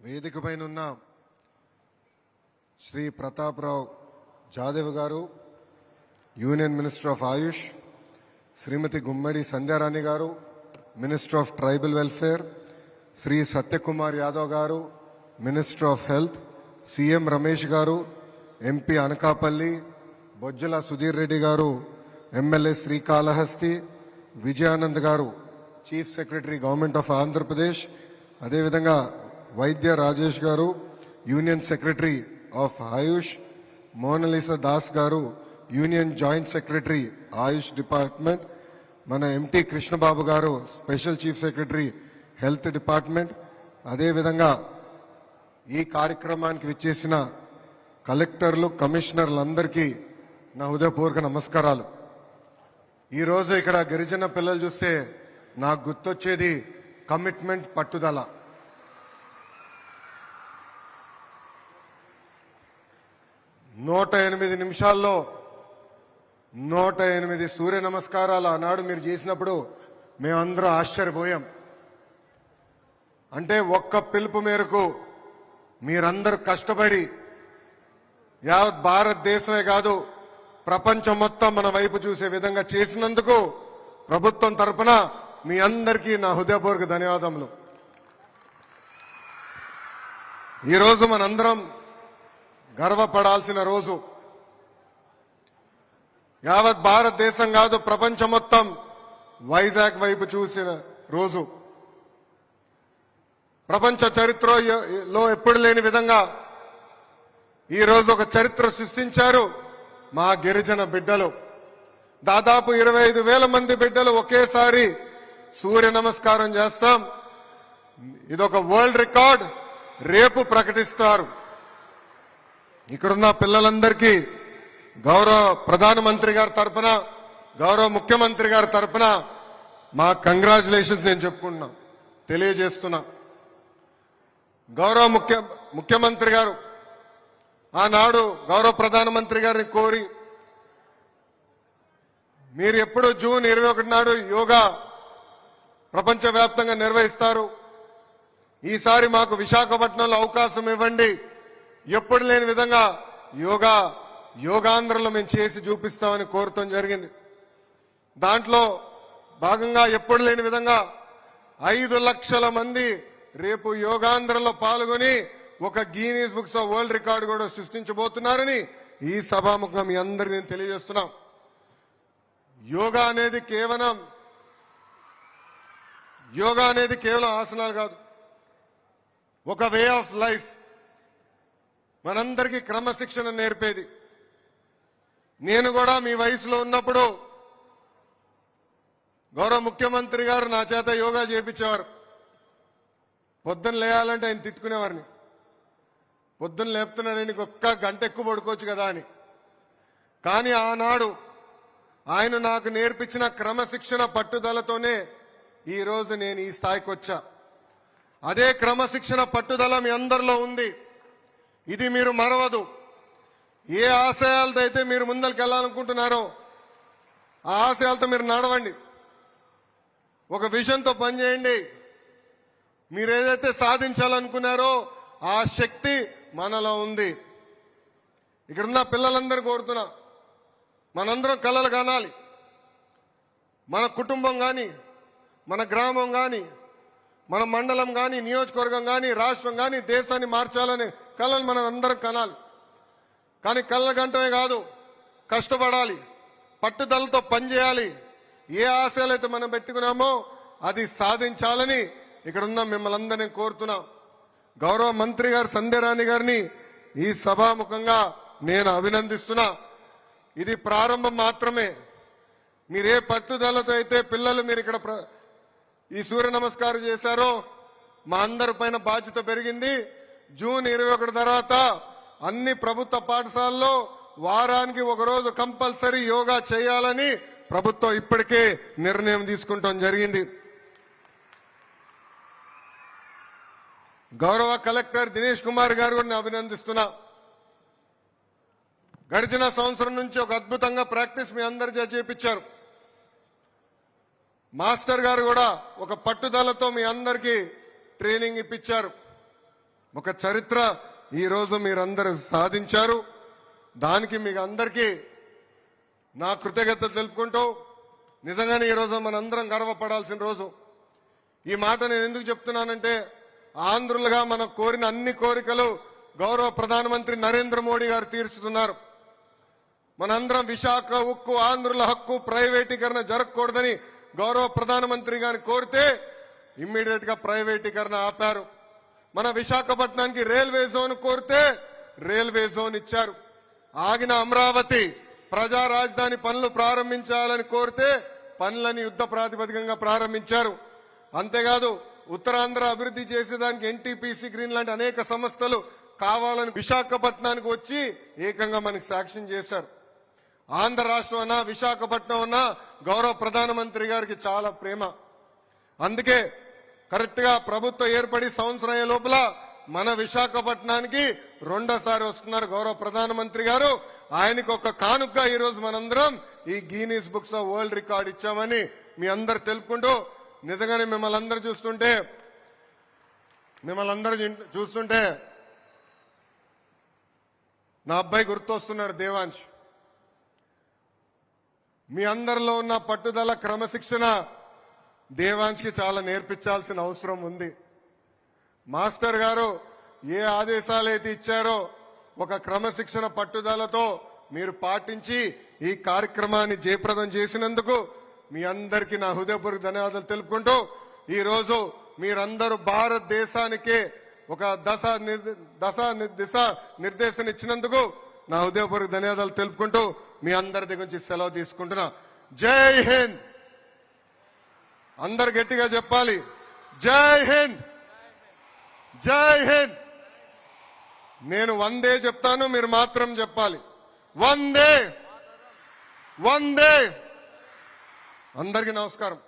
వేదిక పైన ఉన్న శ్రీ ప్రతాప్రావు జాదేవ్ గారు union minister of AYUSH Shrimati Gummadi Sandhyarani గారు minister of tribal welfare Shri Satyakumar Yadav గారు minister of health CM Ramesh గారు ఎంపీ అనకాపల్లి బొజ్జల సుధీర్ రెడ్డి గారు ఎమ్మెల్యే శ్రీకాళహస్తి విజయానంద్ గారు chief secretary government of Andhra Pradesh. అదేవిధంగా వైద్య రాజేష్ గారు union secretary of AYUSH Monalisa Das గారు union joint secretary AYUSH department మన empty Krishnababu గారు special chief secretary health department. అదేవిధంగా ఈ కార్యక్రమానికి విచ్చేసిన కలెక్టర్లు కమిషనర్లందరికీ నా హృదయపూర్వక నమస్కారాలు. ఈరోజు ఇక్కడ గిరిజన పిల్లలు చూస్తే నాకు గుర్తొచ్చేది కమిట్మెంట్ పట్టుదల. నూట ఎనిమిది నిమిషాల్లో నూట ఎనిమిది సూర్య నమస్కారాలు ఆనాడు మీరు చేసినప్పుడు మేమందరం ఆశ్చర్యపోయాం. అంటే ఒక్క పిలుపు మేరకు మీరందరూ కష్టపడి యావత్ భారతదేశమే కాదు ప్రపంచం మొత్తం మన వైపు చూసే విధంగా చేసినందుకు ప్రభుత్వం తరఫున మీ అందరికీ నా హృదయపూర్వక ధన్యవాదములు. ఈరోజు మనందరం గర్వపడాల్సిన రోజు. యావత్ భారతదేశం కాదు ప్రపంచం మొత్తం వైజాగ్ వైపు చూసిన రోజు. ప్రపంచ చరిత్రలో ఎప్పుడు లేని విధంగా ఈ రోజు ఒక చరిత్ర సృష్టించారు మా గిరిజన బిడ్డలు. దాదాపు ఇరవై ఐదు వేల మంది బిడ్డలు ఒకేసారి సూర్య నమస్కారం చేస్తాం. ఇదొక వరల్డ్ రికార్డ్. రేపు ప్రకటిస్తారు. ఇక్కడున్న పిల్లలందరికీ గౌరవ ప్రధానమంత్రి గారి తరఫున గౌరవ ముఖ్యమంత్రి గారి తరఫున మా కంగ్రాచులేషన్స్ నేను చెప్పుకుంటున్నా తెలియజేస్తున్నా. గౌరవ ముఖ్య ముఖ్యమంత్రి గారు ఆనాడు గౌరవ ప్రధానమంత్రి గారిని కోరి మీరు ఎప్పుడు జూన్ ఇరవై ఒకటి నాడు యోగా ప్రపంచవ్యాప్తంగా నిర్వహిస్తారు. ఈసారి మాకు విశాఖపట్నంలో అవకాశం ఇవ్వండి. ఎప్పుడు లేని విధంగా యోగా యోగాంధ్రలో మేము చేసి చూపిస్తామని కోరటం జరిగింది. దాంట్లో భాగంగా ఎప్పుడు లేని విధంగా ఐదు లక్షల మంది రేపు యోగాంధ్రలో పాల్గొని ఒక Guinness books of world record కూడా సృష్టించబోతున్నారని ఈ సభాముఖం మీ అందరికీ నేను తెలియజేస్తున్నాం. యోగా అనేది కేవలం యోగా అనేది కేవలం ఆసనాలు కాదు. ఒక వే ఆఫ్ లైఫ్ మనందరికీ క్రమశిక్షణ నేర్పేది. నేను కూడా మీ వయసులో ఉన్నప్పుడు గౌరవ ముఖ్యమంత్రి గారు నా చేత యోగా చేపించేవారు. పొద్దున్న లేయాలంటే ఆయన తిట్టుకునేవారిని. పొద్దున్న లేపుతున్నాడని ఒక్క గంట ఎక్కువ పడుకోవచ్చు కదా అని. కానీ ఆనాడు ఆయన నాకు నేర్పించిన క్రమశిక్షణ పట్టుదలతోనే ఈరోజు నేను ఈ స్థాయికి వచ్చా. అదే క్రమశిక్షణ పట్టుదల మీ అందరిలో ఉంది. ఇది మీరు మరవదు. ఏ ఆశయాలతో అయితే మీరు ముందరికి వెళ్ళాలనుకుంటున్నారో ఆ ఆశయాలతో మీరు నడవండి. ఒక విజన్తో పనిచేయండి. మీరు ఏదైతే సాధించాలనుకున్నారో ఆ శక్తి మనలో ఉంది. ఇక్కడున్న పిల్లలందరూ కోరుతున్నా మనందరం కలలు కానాలి. మన కుటుంబం కానీ మన గ్రామం కానీ మన మండలం కానీ నియోజకవర్గం కానీ రాష్ట్రం కానీ దేశాన్ని మార్చాలనే కళలు మనం అందరం కనాలి. కానీ కళ్ళ గంటమే కాదు కష్టపడాలి పట్టుదలతో పనిచేయాలి. ఏ ఆశలు అయితే మనం పెట్టుకున్నామో అది సాధించాలని ఇక్కడ ఉన్న మిమ్మల్ని అందరినీ కోరుతున్నాం. గౌరవ మంత్రి గారు సంధ్యరాణి గారిని ఈ సభాముఖంగా నేను అభినందిస్తున్నా. ఇది ప్రారంభం మాత్రమే. మీరే పట్టుదలతో అయితే పిల్లలు మీరు ఇక్కడ ప్ర- ఈ సూర్య నమస్కారం చేశారో మా అందరి పైన బాధ్యత పెరిగింది. జూన్ ఇరవై ఒకటి తర్వాత అన్ని ప్రభుత్వ పాఠశాలల్లో వారానికి ఒకరోజు కంపల్సరీ యోగా చేయాలని ప్రభుత్వం ఇప్పటికే నిర్ణయం తీసుకుంటాం జరిగింది. గౌరవ కలెక్టర్ దినేష్ కుమార్ గారు కూడా నేను అభినందిస్తున్నా. గడిచిన సంవత్సరం నుంచి ఒక అద్భుతంగా ప్రాక్టీస్ మీ అందరి చేపించారు. మాస్టర్ గారు కూడా ఒక పట్టుదలతో మీ అందరికీ ట్రైనింగ్ ఇప్పించారు. ఒక చరిత్ర ఈ రోజు మీరందరూ సాధించారు. దానికి మీకు అందరికీ నా కృతజ్ఞత తెలుపుకుంటూ నిజంగానే ఈ రోజు మనందరం గర్వపడాల్సిన రోజు. ఈ మాట నేను ఎందుకు చెప్తున్నానంటే ఆంధ్రులుగా మనం కోరిన అన్ని కోరికలు గౌరవ ప్రధానమంత్రి నరేంద్ర మోడీ గారు తీర్చుతున్నారు. మనందరం విశాఖ ఉక్కు ఆంధ్రుల హక్కు ప్రైవేటీకరణ జరగకూడదని గౌరవ ప్రధానమంత్రి గారిని కోరితే ఇమ్మీడియట్గా ప్రైవేటీకరణ ఆపారు. మన విశాఖపట్నానికి రైల్వే జోన్ కోరితే రైల్వే జోన్ ఇచ్చారు. ఆగిన అమరావతి ప్రజా రాజధాని పనులు ప్రారంభించాలని కోరితే పనులని యుద్ధ ప్రాతిపదికంగా ప్రారంభించారు. అంతేకాదు ఉత్తరాంధ్ర అభివృద్ధి చేసేదానికి ఎన్టీపీసీ గ్రీన్ లాంటి అనేక సంస్థలు కావాలని విశాఖపట్నానికి వచ్చి ఏకంగా మనకి సాక్ష్యం చేశారు. ఆంధ్ర రాష్ట్రం అన్నా విశాఖపట్నం అన్నా గౌరవ ప్రధానమంత్రి గారికి చాలా ప్రేమ. అందుకే కరెక్ట్గా ప్రభుత్వం ఏర్పడి సంవత్సరం అయ్యే లోపల మన విశాఖపట్నానికి రెండోసారి వస్తున్నారు గౌరవ ప్రధానమంత్రి గారు. ఆయనకు ఒక కానుక ఈ రోజు మనందరం. ఈ Guinness books of world record ఇచ్చామని మీ అందరు తెలుపుకుంటూ నిజంగానే మిమ్మల్ని అందరు చూస్తుంటే మిమ్మల్ని అందరూ చూస్తుంటే నా అబ్బాయి గుర్తొస్తున్నాడు దేవాంశ్. మీ అందరిలో ఉన్న పట్టుదల క్రమశిక్షణ దేవాన్స్కి చాలా నేర్పించాల్సిన అవసరం ఉంది. మాస్టర్ గారు ఏ ఆదేశాలు అయితే ఇచ్చారో ఒక క్రమశిక్షణ పట్టుదలతో మీరు పాటించి ఈ కార్యక్రమాన్ని జయప్రదం చేసినందుకు మీ అందరికీ నా హృదయపూర్వక ధన్యవాదాలు తెలుపుకుంటూ ఈరోజు మీరందరూ భారతదేశానికే ఒక దశ దశ దిశ నిర్దేశం ఇచ్చినందుకు నా హృదయపూర్వక ధన్యవాదాలు తెలుపుకుంటూ మీ అందరి దగ్గర నుంచి సెలవు తీసుకుంటున్నా. జై హింద్! అందరు గట్టిగా చెప్పాలి. జై హింద్. జై హింద్. నేను వందే చెప్తాను మీరు మాత్రం చెప్పాలి. వందే. వందే. అందరికీ నమస్కారం.